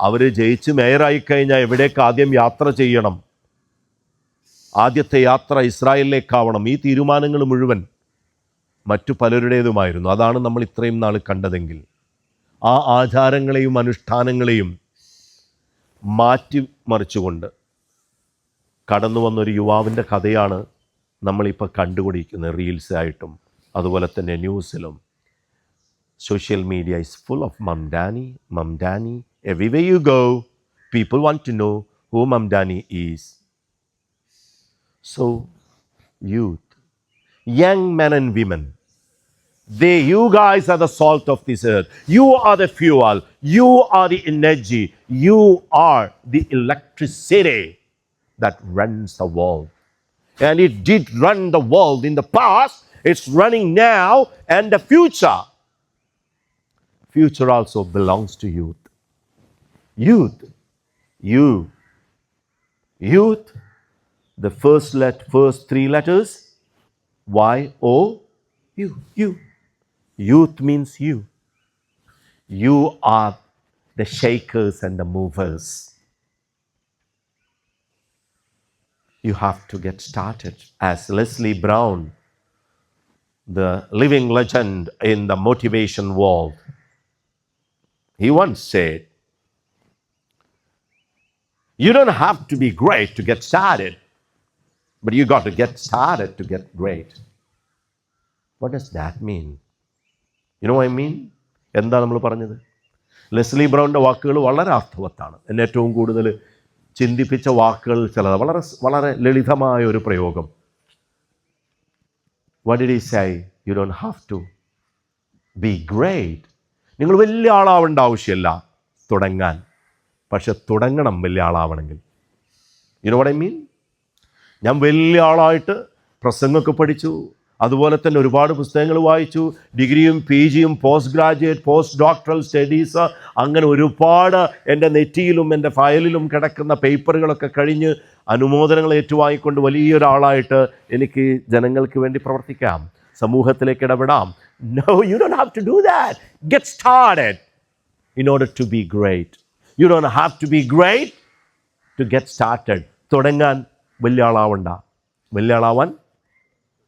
അവർ ജയിച്ച് മേയറായി കഴിഞ്ഞാൽ എവിടേക്ക് ആദ്യം യാത്ര ചെയ്യണം? ആദ്യത്തെ യാത്ര ഇസ്രായേലിലേക്കാവണം. ഈ തീരുമാനങ്ങൾ മുഴുവൻ മറ്റു പലരുടേതുമായിരുന്നു. അതാണ് നമ്മൾ ഇത്രയും നാൾ കണ്ടതെങ്കിൽ. ആ ആചാരങ്ങളെയും അനുഷ്ഠാനങ്ങളെയും മാറ്റിമറിച്ചുകൊണ്ട് കടന്നു വന്നൊരു യുവാവിന്റെ കഥയാണ് നമ്മളിപ്പോൾ റീൽസ് ആയിട്ടും അതുപോലെ തന്നെ ന്യൂസിലും. Social media is full of Mamdani Mamdani. Everywhere you go, people want to know who Mamdani is. So, youth, young men and women, they, you guys are the salt of this earth. You are the fuel. You are the energy. You are the electricity that runs the world. And it did run the world in the past. It's running now and the future future also belongs to youth. Youth, you, youth, the first let first three letters, Y O U, you. Youth means you. You are the shakers and the movers. You have to get started. As Leslie Brown, the living legend in the motivation world, he once said, You don't have to be great to get started, but you got to get started to get great. What does that mean? You know what I mean? എന്താ നമ്മൾ പറഞ്ഞത്? Leslie ബ്രൗണിന്റെ വാക്കുകൾ വളരെ അർത്ഥവത്താണ്. എന്നെ ഏറ്റവും കൂടുതൽ ചിന്തിപ്പിച്ച വാക്കുകൾ ചിലത് വളരെ വളരെ ലളിതമായ ഒരു പ്രയോഗം. What it is I you don't have to be great നിങ്ങൾ വലിയ ആളാവേണ്ട ആവശ്യമില്ല. തുടങ്ങാൻ. പക്ഷെ തുടങ്ങണം വലിയ ആളാവണമെങ്കിൽ. ഐ മീൻ ഞാൻ വലിയ ആളായിട്ട് പ്രസംഗമൊക്കെ പഠിച്ചു. അതുപോലെ തന്നെ ഒരുപാട് പുസ്തകങ്ങൾ വായിച്ചു. ഡിഗ്രിയും പി ജിയും post graduate post doctoral studies അങ്ങനെ ഒരുപാട് എന്റെ നെറ്റിയിലും എന്റെ ഫയലിലും കിടക്കുന്ന പേപ്പറുകളൊക്കെ കഴിഞ്ഞ് അനുമോദനങ്ങൾ ഏറ്റുവാങ്ങിക്കൊണ്ട് വലിയൊരാളായിട്ട് എനിക്ക് ജനങ്ങൾക്ക് വേണ്ടി പ്രവർത്തിക്കാം. സമൂഹത്തിലേക്ക് ഇടപെടാം. No you don't have to do that get started in order to be great you don't have to be great to get started തുടങ്ങാൻ വലിയ ആളാവണ്ട വലിയ ആളാവാൻ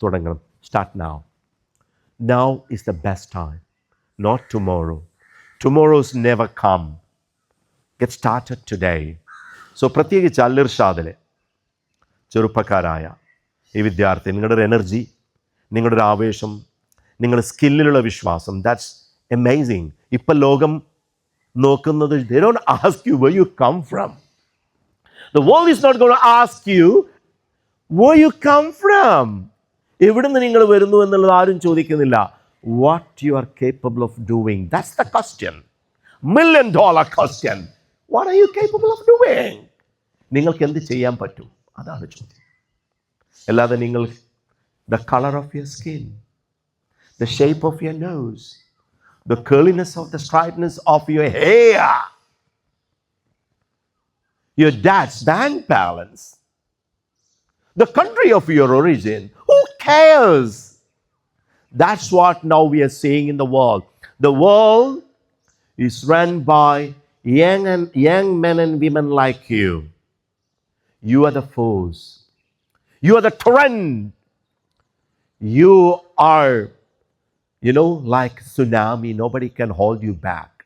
തുടങ്ങണം. സ്റ്റാർട്ട് നാവ് now is the best time. Not tomorrow. Tomorrow's never come. Get started today. So പ്രത്യേകിച്ച് അല്ലിർഷാദിലെ ചെറുപ്പക്കാരായ ഈ വിദ്യാർത്ഥി നിങ്ങളുടെ ഒരു എനർജി നിങ്ങളുടെ ഒരു ആവേശം നിങ്ങളുടെ സ്കില്ലിലുള്ള വിശ്വാസം ദാറ്റ്സ് എമേസിങ് ഇപ്പം ലോകം നോക്കുന്നത് ask you where you come from the world is not gonna ask you where you come from എവിടുന്ന് നിങ്ങൾ വരുന്നു എന്നുള്ളത് ആരും ചോദിക്കുന്നില്ല. What you are capable of doing that's the question million dollar question what are you capable of doing നിങ്ങൾക്ക് എന്ത് ചെയ്യാൻ പറ്റും? അതാണ് ചോദ്യം. അല്ലാതെ നിങ്ങൾ the colour of your skin the shape of your nose the curliness of the straightness of your hair, your dad's bank balance, the country of your origin. Who cares? That's what now we are seeing in the world. The world is run by young, and, young men and women like you. You are the force. You are the trend. You are you know, like tsunami. Nobody can hold you back.